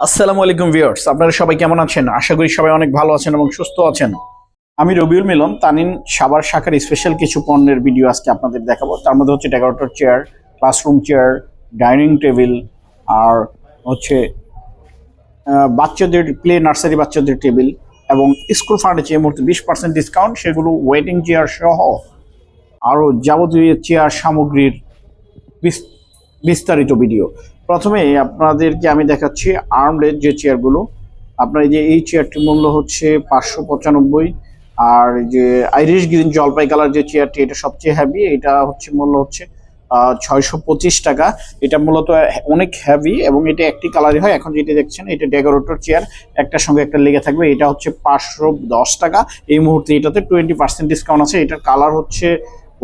আসসালামু আলাইকুম ভিউয়ার্স, আপনারা সবাই কেমন আছেন? আশা করি সবাই অনেক ভালো আছেন এবং সুস্থ আছেন। আমি রবিউল মিলন, তানিন সাবার শাখার স্পেশাল কিছু পণ্যের ভিডিও আজকে আপনাদের দেখাবো। তার মধ্যে হচ্ছে decorator chair classroom chair dining table আর হচ্ছে বাচ্চাদের প্লে নার্সারি বাচ্চাদের টেবিল এবং স্কুল ফার্নিচার এই মুহূর্তে বিশ পার্সেন্ট ডিসকাউন্ট সেগুলো ওয়েটিং চেয়ার সহ আরও যাবতীয় চেয়ার সামগ্রীর বিস- বিস্তারিত ভিডিও প্রথমে আপনাদেরকে আমি দেখাচ্ছি আর্মলের যে চেয়ারগুলো আপনার এই যে এই চেয়ারটির মূল্য হচ্ছে পাঁচশো পঁচানব্বই। আর যে আইরিশ গ্রিন জলপাই কালার যে চেয়ারটি এটা সবচেয়ে হ্যাভি এটা হচ্ছে মূল্য হচ্ছে ছয়শো পঁচিশ টাকা। এটা মূলত অনেক হ্যাভি এবং এটা একটি কালারই হয়। এখন যেটা দেখছেন, এটা ডেকোরেটর চেয়ার একটার সঙ্গে একটা লেগে থাকবে। এটা হচ্ছে পাঁচশো দশ টাকা। এই মুহূর্তে এটাতে টোয়েন্টি পার্সেন্ট ডিসকাউন্ট আছে। এটার কালার হচ্ছে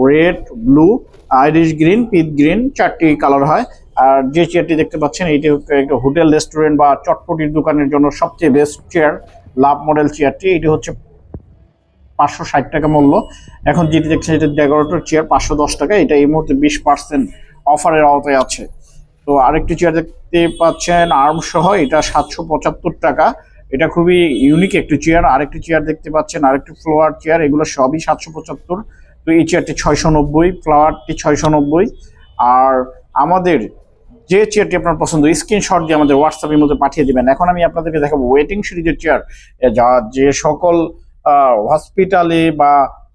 রেড ব্লু আইরিশ গ্রিন পিথ গ্রিন চারটি কালার হয়। আর যে চেয়ারটি দেখতে পাচ্ছেন এইটি হচ্ছে একটা হোটেল রেস্টুরেন্ট বা চটপটির দোকানের জন্য সবচেয়ে বেস্ট চেয়ার লাভ মডেল চেয়ারটি এটি হচ্ছে পাঁচশো ষাট টাকা মূল্য। এখন যেটি দেখছেন, এটা ডেকোরেটর চেয়ার পাঁচশো দশ টাকা। এটা এই মুহূর্তে বিশ পার্সেন্ট অফারের আওতায় আছে। তো আরেকটি চেয়ার দেখতে পাচ্ছেন আর্ম সহ, এটা সাতশো পঁচাত্তর টাকা। এটা খুবই ইউনিক একটি চেয়ার আরেকটি চেয়ার দেখতে পাচ্ছেন, আরেকটি ফ্লোয়ার চেয়ার এগুলো সবই সাতশো পঁচাত্তর। তো এই চেয়ারটি ছয়শো নব্বই ফ্লাওয়ারটি ছয়শো নব্বই। আর আমাদের যে চেয়ারটি আপনার পছন্দ স্ক্রিনশট দিয়ে আমাদের হোয়াটসঅ্যাপের মধ্যে পাঠিয়ে দিবেন। এখন আমি আপনাদেরকে দেখাবো ওয়েটিং সিরিজের চেয়ার যা, যে সকল হসপিটালে বা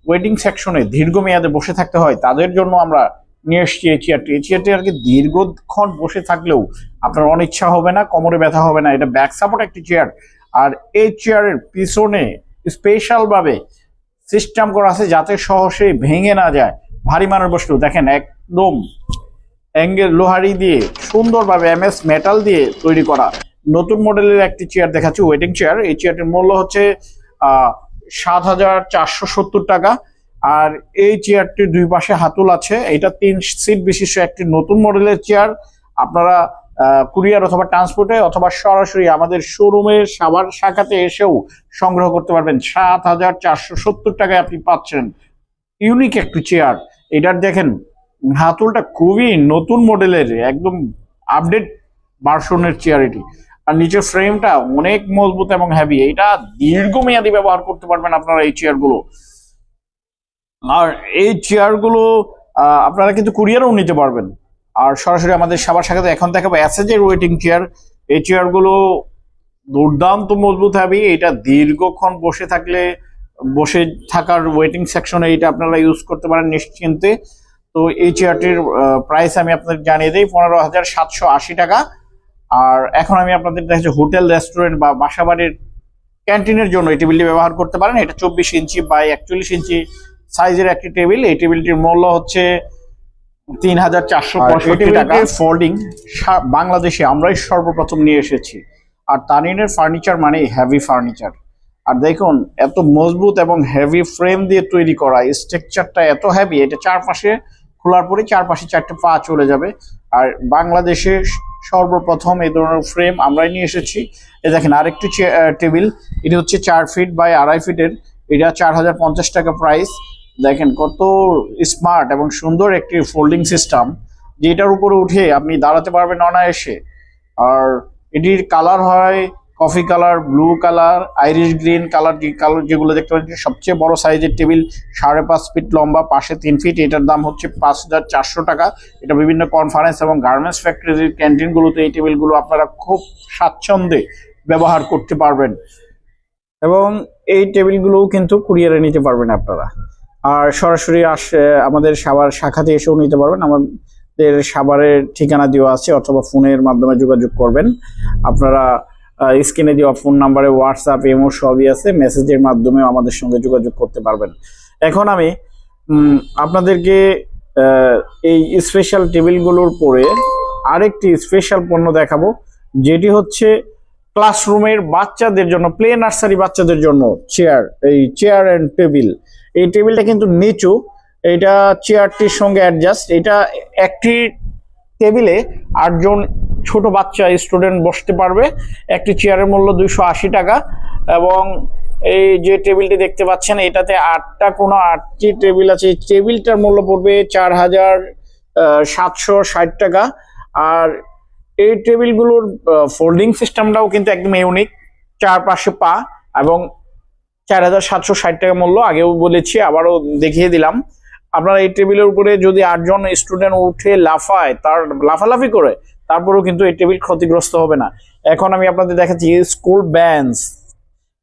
ওয়েটিং সেকশনে দীর্ঘমেয়াদে বসে থাকতে হয়, তাদের জন্য আমরা নিয়ে এসছি এই চেয়ারটি এই চেয়ারটি আর কি দীর্ঘক্ষণ বসে থাকলেও আপনার অনিচ্ছা হবে না, কোমরে ব্যথা হবে না, এটা ব্যাক সাপোর্ট একটি চেয়ার আর এই চেয়ারের পিছনে স্পেশালভাবে সিস্টেম করা আছে যাতে সহসে ভেঙে না যায়। ভারী মানুষ বসলেও দেখেন, একদম অ্যাঙ্গেল লোহারি দিয়ে সুন্দরভাবে এমএস মেটাল দিয়ে তৈরি করা। নতুন মডেলের একটি চেয়ার দেখাচ্ছি ওয়েটিং চেয়ার এই চেয়ারটির মূল্য হচ্ছে সাত হাজার চারশো সত্তর টাকা। আর এই চেয়ারটির দুই পাশে হাতুল আছে। এটা তিন সিট বিশিষ্ট একটি নতুন মডেলের চেয়ার আপনারা কুরিয়ার অথবা ট্রান্সপোর্টে অথবা সরাসরি আমাদের শোরুমের সাবার শাখাতে এসেও সংগ্রহ করতে পারবেন। সাত হাজার চারশো সত্তর টাকায় আপনি পাচ্ছেন। ইউনিক একটি চেয়ার এটার দেখেন হাতুলটা খুবই নতুন মডেলের একদম আপডেট ভার্সনের চেয়ার এটি আর নিচের ফ্রেমটা অনেক মজবুত এবং হ্যাভি এটা দীর্ঘমেয়াদী ব্যবহার করতে পারবেন আপনারা এই চেয়ারগুলো আর এই চেয়ারগুলো আপনারা কিন্তু কুরিয়ারও নিতে পারবেন। আর সরাসরি আমাদের সবার সাথে এখন দেখাবো অ্যাসেজের ওয়েটিং চেয়ার এই চেয়ারগুলো দুর্দান্ত মজবুত হ্যাভি এটা দীর্ঘক্ষণ বসে থাকলে, বসে থাকার ওয়েটিং সেকশনে এটা আপনারা ইউজ করতে পারেন নিশ্চিন্তে। তো এই চেয়ারটির প্রাইস আমি আপনাদের জানিয়ে দিই পনেরো হাজার সাতশো আশি টাকা। আর এখন আমি আপনাদের দেখাচ্ছি হোটেল রেস্টুরেন্ট বা বাসাবাড়ির ক্যান্টিনের জন্য এই টেবিলটি ব্যবহার করতে পারেন। এটা চব্বিশ ইঞ্চি বাই একচল্লিশ ইঞ্চি সাইজের একটি টেবিল এই টেবিলটির মূল্য হচ্ছে তিন হাজার চারশো পঁয়ষট্টি টাকা। ফোল্ডিং বাংলাদেশে আমরাই সর্বপ্রথম নিয়ে এসেছি। আর তানিনের ফার্নিচার মানে হেভি ফার্নিচার আর দেখুন এত মজবুত এবং হেভি ফ্রেম দিয়ে তৈরি করা স্ট্রাকচারটা এত হেভি এটা চারপাশে খোলার পরে চারপাশে চারটে পা চলে যাবে। আর বাংলাদেশে সর্বপ্রথম এই ধরনের ফ্রেম আমরাই নিয়ে এসেছি। এ দেখেন আরেকটি টেবিল এটি হচ্ছে চার ফিট বাই আড়াই ফিটের এটা চার হাজার পঞ্চাশ টাকা প্রাইস দেখেন কত স্মার্ট এবং সুন্দর একটি ফোল্ডিং সিস্টেম যেটার উপরে উঠে আপনি দাঁড়াতে পারবেন অনায়াসে। আর এটির কালার হয় coffee colour, blue colour, Irish green colour colour যেগুলো দেখতে পাচ্ছেন, সবচেয়ে বড় সাইজের টেবিল সাড়ে পাঁচ ফিট লম্বা, পাশে তিন ফিট, এটার দাম হচ্ছে পাঁচ হাজার চারশো টাকা। এটা বিভিন্ন কনফারেন্স এবং গার্মেন্টস ফ্যাক্টরির ক্যান্টিনগুলোতে এই টেবিলগুলো আপনারা খুব স্বাচ্ছন্দ্যে ব্যবহার করতে পারবেন। এবং এই টেবিলগুলোও কিন্তু কুরিয়ারে নিতে পারবেন আপনারা। আর সরাসরি আসে, আমাদের সাবার শাখাতে এসেও নিতে পারবেন। আমাদের সাভারের ঠিকানা দেওয়া আছে অথবা ফোনের মাধ্যমে যোগাযোগ করবেন। আপনারা স্ক্রিনে দেওয়া ফোন নাম্বারে হোয়াটসঅ্যাপ এমও সবই আছে। মেসেজের মাধ্যমে আমাদের সঙ্গে যোগাযোগ করতে পারবেন। এখন আমি আপনাদেরকে এই স্পেশাল টেবিলগুলোর পরে আরেকটি স্পেশাল পণ্য দেখাবো, যেটি হচ্ছে ক্লাসরুমের বাচ্চাদের জন্য প্লে নার্সারি বাচ্চাদের জন্য চেয়ার এই চেয়ার অ্যান্ড টেবিল এই টেবিলটা কিন্তু নিচু, এটা চেয়ারটির সঙ্গে অ্যাডজাস্ট এটা একটি টেবিলে আটজন ছোট বাচ্চা স্টুডেন্ট বসতে পারবে। একটি চেয়ারের মূল্য দুইশো আশি টাকা এবং এই যে টেবিলটি দেখতে পাচ্ছেন, এটাতে আটটা কোনো আটটি টেবিল আছে। টেবিলটার মূল্য পড়বে চার হাজার সাতশো ষাট টাকা। আর এই টেবিলগুলোর ফোল্ডিং সিস্টেমটাও কিন্তু একদম ইউনিক চার পাশে পা এবং চার হাজার সাতশো ষাট টাকা মূল্য। আগেও বলেছি, আবারও দেখিয়ে দিলাম। আপনারা এই টেবিলের উপরে যদি আটজন স্টুডেন্ট উঠে লাফায়, তার লাফালাফি করে তারপরেও কিন্তু এই টেবিল ক্ষতিগ্রস্ত হবে না। এখন আমি আপনাদের দেখাচ্ছি স্কুল ব্যান্স।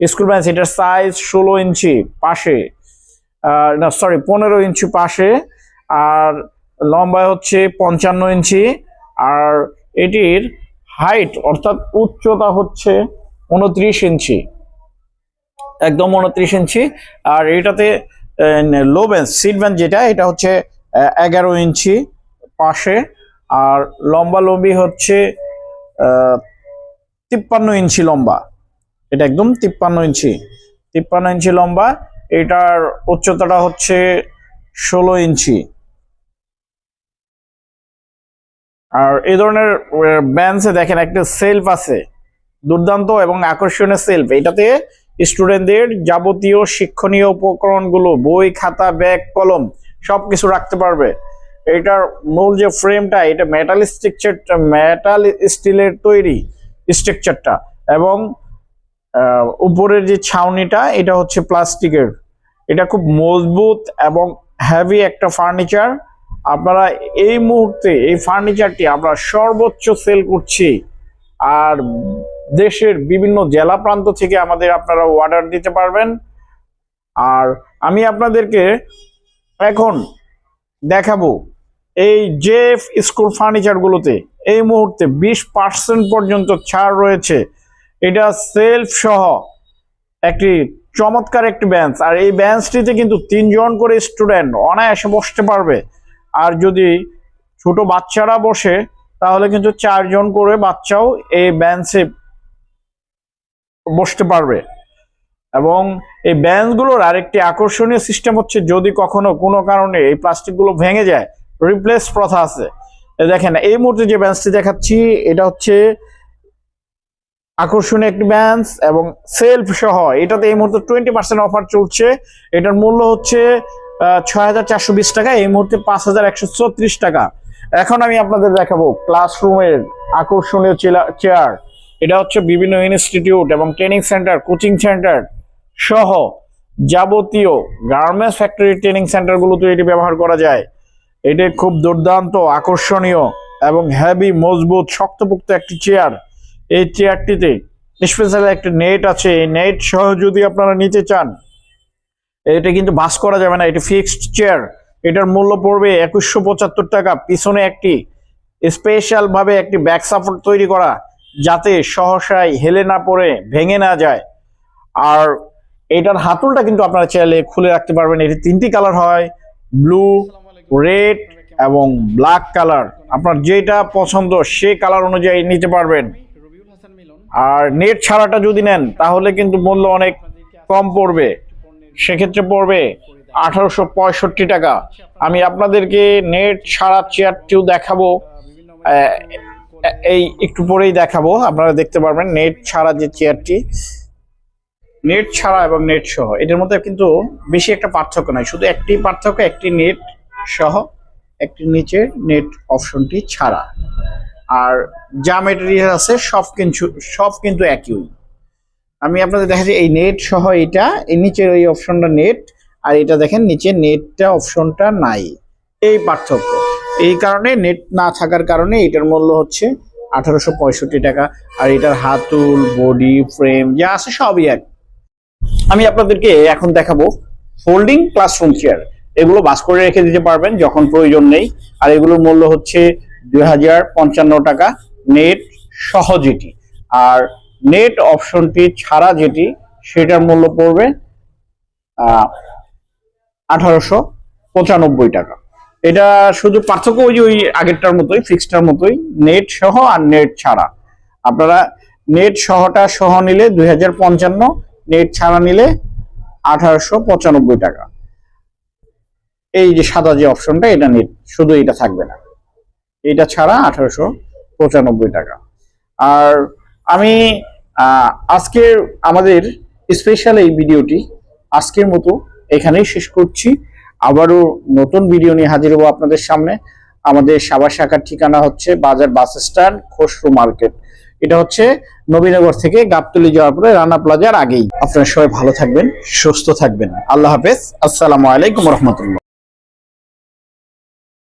স্কুল ব্যান্স, এটার সাইজ ষোলো ইঞ্চি পাশে। না সরি পনেরো ইঞ্চি পাশে। আর লম্বায় হচ্ছে পঞ্চান্ন ইঞ্চি। আর এটির হাইট অর্থাৎ উচ্চতা হচ্ছে উনত্রিশ ইঞ্চি। একদম উনত্রিশ ইঞ্চি। আর এটাতে লো বেঞ্চ সিট বেঞ্চ যেটা, এটা হচ্ছে এগারো ইঞ্চি পাশে। আর লম্বা লম্বি হচ্ছে তিপ্পান্ন ইঞ্চি লম্বা। এটা একদম তিপ্পান্ন ইঞ্চি। তিপ্পান্ন ইঞ্চি লম্বা। এটার উচ্চতাটা হচ্ছে ষোলো ইঞ্চি। আর এই ধরনের ব্যান্সে দেখেন একটা সেলফ আছে। দুর্দান্ত এবং আকর্ষণীয় সেলফ এটাতে স্টুডেন্টদের যাবতীয় শিক্ষণীয় উপকরণগুলো, বই, খাতা ব্যাগ কলম, সবকিছু রাখতে পারবে। এটার মূল যে ফ্রেমটা এটা মেটাল স্ট্রাকচারটা মেটাল স্টিলের তৈরি স্ট্রাকচারটা এবং উপরের যে ছাউনিটা, এটা হচ্ছে প্লাস্টিকের। এটা খুব মজবুত এবং হেভি একটা ফার্নিচার আপনারা এই মুহূর্তে এই ফার্নিচারটি আমরা সর্বোচ্চ সেল করছি। আর দেশের বিভিন্ন জেলা প্রান্ত থেকে আমাদের আপনারা অর্ডার দিতে পারবেন। আর আমি আপনাদেরকে এখন দেখাবো। এই জেফ স্কুল ফার্নিচারগুলোতে এই মুহূর্তে বিশ পার্সেন্ট পর্যন্ত ছাড় রয়েছে। এটা সেলফ সহ একটি চমৎকার একটি বেঞ্চ আর এই বেঞ্চটিতে কিন্তু তিনজন করে স্টুডেন্ট অনায়াসে বসতে পারবে। আর যদি ছোট বাচ্চারা বসে, তাহলে কিন্তু চারজন করে বাচ্চাও এই বেঞ্চে বসতে পারবে। এবং এই বেঞ্চগুলোর আরেকটি আকর্ষণীয় সিস্টেম হচ্ছে যদি কখনো কোনো কারণে এই প্লাস্টিকগুলো ভেঙে যায় রিপ্লেস প্রথা আছে। দেখেন, এই মুহূর্তে যে বেঞ্চটি দেখাচ্ছি, এটা হচ্ছে আকর্ষণীয় একটি বেঞ্চ এবং সেলফ সহ, এটাতে এই মুহূর্তে টোয়েন্টি পার্সেন্ট অফার চলছে। এটার মূল্য হচ্ছে ছয় হাজার চারশো বিশ টাকা, এই মুহূর্তে পাঁচ হাজার একশো ছত্রিশ টাকা। এখন আমি আপনাদের দেখাবো ক্লাসরুমের আকর্ষণীয় চেয়ার এটা হচ্ছে বিভিন্ন ইনস্টিটিউট এবং ট্রেনিং সেন্টার কোচিং সেন্টার সহ যাবতীয় গার্মেন্টস ফ্যাক্টরি ট্রেনিং সেন্টারগুলোতে এটি ব্যবহার করা যায়। এটি খুব দুর্দান্ত, আকর্ষণীয় এবং হেভি মজবুত, শক্তপোক্ত একটি চেয়ার এই চেয়ারটিতে স্পেশাল একটা নেট আছে। এই নেট সহ যদি আপনারা নিতে চান, এটা কিন্তু বাস করা যাবে না, এটি ফিক্সড চেয়ার এটার মূল্য পড়বে একুশশো পঁচাত্তর টাকা। পিছনে একটি স্পেশালভাবে একটি ব্যাক সাপোর্ট তৈরি করা, যাতে সহসায় হেলে না পড়ে, ভেঙে না যায়। আর এটার হাতুলটা কিন্তু আপনারা চাইলে খুলে রাখতে পারবেন। এটি তিনটি কালার হয়, ব্লু, রেড এবং ব্ল্যাক কালার। আপনার যেটা পছন্দ সে কালার অনুযায়ী নিতে পারবেন। আর নেট ছাড়াটা যদি নেন, তাহলে কিন্তু মূল্য অনেক কম পড়বে। সেক্ষেত্রে পড়বে আঠারোশো পঁয়ষট্টি টাকা। আমি আপনাদেরকে নেট ছাড়া চেয়ারটিও দেখাবো। এই একটু পরেই দেখাবো। আপনারা দেখতে পারবেন, নেট ছাড়া যে চেয়ারটি নেট ছাড়া এবং নেট সহ। এটার মধ্যে কিন্তু বেশি একটা পার্থক্য নাই। শুধু একটি পার্থক্য, একটি নেট সহ, একটি নিচের নেট অপশনটি ছাড়া। আর যা মেটেরিয়াল আছে, সব কিন্তু সব কিন্তু একই। আমি আপনাদের দেখাচ্ছি এই নেট সহ এটা, এই নিচের ওই অপশনটা নেট, আর এটা দেখেন নিচে নেটটা, অপশনটা নাই। এই পার্থক্য। এই কারণে নেট না থাকার কারণে এটার মূল্য হচ্ছে আঠারোশো পঁয়ষট্টি টাকা। আর এটার হাতুল বডি ফ্রেম যা আছে সবই এক আমি আপনাদেরকে এখন দেখাবো ফোল্ডিং ক্লাসরুম চেয়ার এগুলো বাস করে রেখে দিতে পারবেন যখন প্রয়োজন নেই। আর এগুলোর মূল্য হচ্ছে দুই হাজার পঞ্চান্ন টাকা নেট সহ যেটি। আর নেট অপশনটি ছাড়া যেটি, সেটার মূল্য পড়বে আঠারোশো পঁচানব্বই টাকা। এটা শুধু পার্থক্য ওই ওই আগেরটার মতোই ফিক্সটার মতোই নেট সহ আর নেট ছাড়া। আপনারা নেট সহটা সহ নিলে দুই হাজার পঞ্চান্ন নেট ছাড়া নিলে আঠারোশো পঁচানব্বই টাকা। এই যে সাদা যে অপশনটা, এটা নেট, শুধু এটা থাকবে না। এটা ছাড়া আঠারোশো পঁচানব্বই টাকা। আর আমি আজকের আমাদের স্পেশাল এই ভিডিওটি আজকের মতো এখানেই শেষ করছি। আবারও নতুন ভিডিও নিয়ে হাজির হব আপনাদের সামনে। আমাদের সাবার শাখার ঠিকানা হচ্ছে বাজার বাস স্ট্যান্ড, খসরু মার্কেট। এটা হচ্ছে নবীনগর থেকে গাবতলি যাওয়ার পরে রানা প্লাজার আগেই। আপনারা সবাই ভালো থাকবেন, সুস্থ থাকবেন। আল্লাহ হাফেজ। আসসালামু আলাইকুম রহমতুল্লাহ।